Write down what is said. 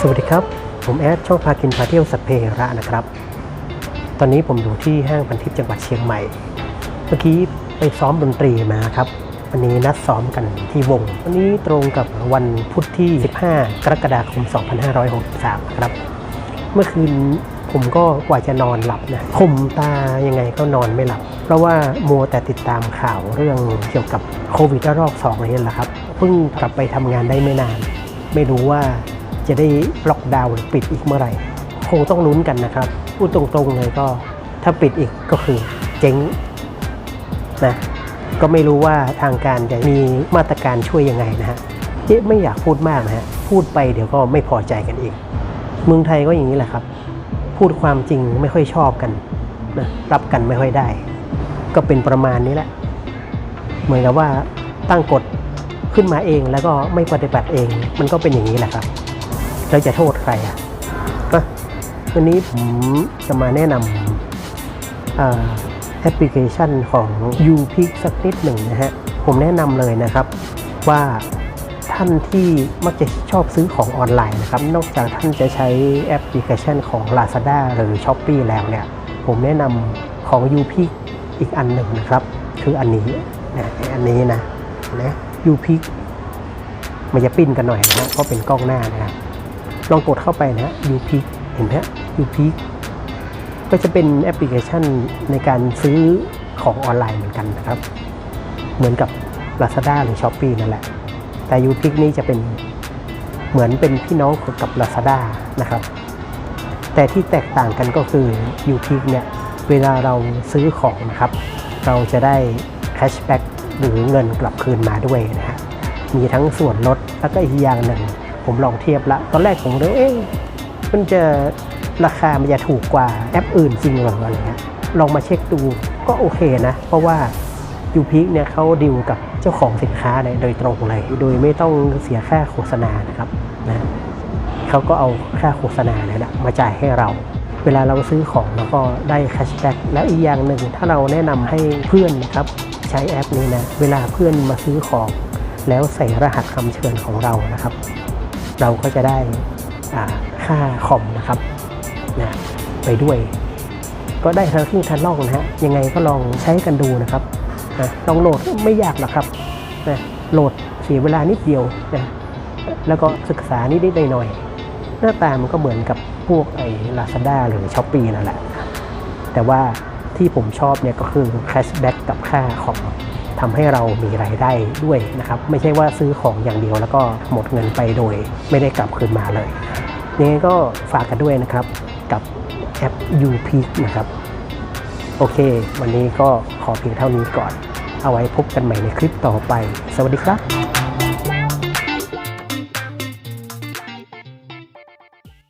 สวัสดีครับ ผมแอดช่องพากินพาเที่ยวสัพเพเหระนะครับ ตอนนี้ผมอยู่ที่ห้างพันทิพย์จังหวัดเชียงใหม่ เมื่อกี้ไปซ้อมดนตรีมาครับวันนี้นัดซ้อมกันที่วง วันนี้ตรงกับวันพุธที่ 15 กรกฎาคม 2563 ครับ เมื่อคืนผมก็กว่าจะนอนหลับนะข่มตายังไงก็นอนไม่หลับ เพราะว่ามัวแต่ติดตามข่าวเรื่องเกี่ยวกับโควิดระลอก2นี่แหละครับ เพิ่งกลับไปทำงานได้ไม่นาน ไม่รู้ว่า จะได้ล็อกดาวน์หรือปิดอีกเมื่อไหร่ คงต้องลุ้นกันนะครับ พูดตรงๆเลยก็ถ้าปิดอีกก็คือเจ๊งนะก็ไม่รู้ว่าทางการจะมีมาตรการช่วยยังไงนะฮะเจ๊ไม่อยากพูดมากนะฮะพูดไปเดี๋ยวก็ไม่พอใจกันอีก เมืองไทยก็อย่างนี้แหละครับ พูดความจริงไม่ค่อยชอบกันนะรับกันไม่ค่อยได้ ก็เป็นประมาณนี้แหละ เหมือนกับว่าตั้งกฎขึ้นมาเองแล้วก็ไม่ปฏิบัติเอง มันก็เป็นอย่างนี้แหละครับ เราจะโทษใครอะก็วันนี้ผมจะมาแนะนำแอปพลิเคชันของ u p i k สักนิดหนึ่งนะฮะ ผมแนะนำเลยนะครับว่าท่านที่มักจะชอบซื้อของออนไลน์นะครับ นอกจากท่านจะใช้แอปพลิเคชันของ Lazada หรือ s h อ p e e แล้วเนี่ย ผมแนะนำของ u p i k อีกอันหนึ่งนะครับ คืออันนี้นะอันนี้นะนะ u p i k มันจะปิ้นกันหน่อยนะฮะเพราะเป็นกล้องหน้านะครับ ลองกดเข้าไปนะ u p i k เห็นไหมฮะ u p i k ก็จะเป็นแอปพลิเคชันในการซื้อของออนไลน์เหมือนกันนะครับ เหมือนกับ Lazada หรือ s h อ p e e นั่นแหละ แต่ยูพิกนี่จะเป็นเหมือนเป็นพี่น้องกับ Lazada นะครับ แต่ที่แตกต่างกันก็คือยูพิกเนี่ยเวลาเราซื้อของนะครับ เราจะได้แคชแบ็กหรือเงินกลับคืนมาด้วยนะฮะมีทั้งส่วนลดแล้วก็อีกอย่างหนึ่ง ผมลองเทียบละ ตอนแรกผมเลยเอ๊ะมันจะราคามันจะถูกกว่าแอปอื่นจริงหรืออะไรเงี้ยลองมาเช็คดูก็โอเคนะ เพราะว่ายูพิกเนี่ยเขาดิวกับเจ้าของสินค้าเนี่ยโดยตรงเลย โดยไม่ต้องเสียค่าโฆษณานะครับนะเขาก็เอาค่าโฆษณาเนี่ยนะมาจ่ายให้เรา เวลาเราซื้อของเราก็ได้แคชแบ็กแล้วอีกอย่างหนึ่งถ้าเราแนะนำให้เพื่อนนะครับใช้แอปนี้นะเวลาเพื่อนมาซื้อของ แล้วใส่รหัสคำเชิญของเรานะครับ เราก็จะได้ค่าคอมนะครับนะไปด้วย ก็ได้ทั้งที่ทันลอกนะฮะยังไงก็ลองใช้กันดูนะครับนะลองโหลดไม่ยากหรอกครับนะโหลดเสียเวลานิดเดียวนะแล้วก็ศึกษานิดนิดๆหน่อยหน้าตามันก็เหมือนกับพวกไอ้ Lazada หรือ s h อ p e e นั่นแหละ แต่ว่าที่ผมชอบเนี่ยก็คือแคชแบ็กกับค่าของ ทำให้เรามีรายได้ด้วยนะครับ ไม่ใช่ว่าซื้อของอย่างเดียวแล้วก็หมดเงินไปโดยไม่ได้กลับคืนมาเลยยังไงก็ฝากกันด้วยนะครับกับแอป u p นะครับ โอเค วันนี้ก็ขอเพียงเท่านี้ก่อน เอาไว้พบกันใหม่ในคลิปต่อไป สวัสดีครับ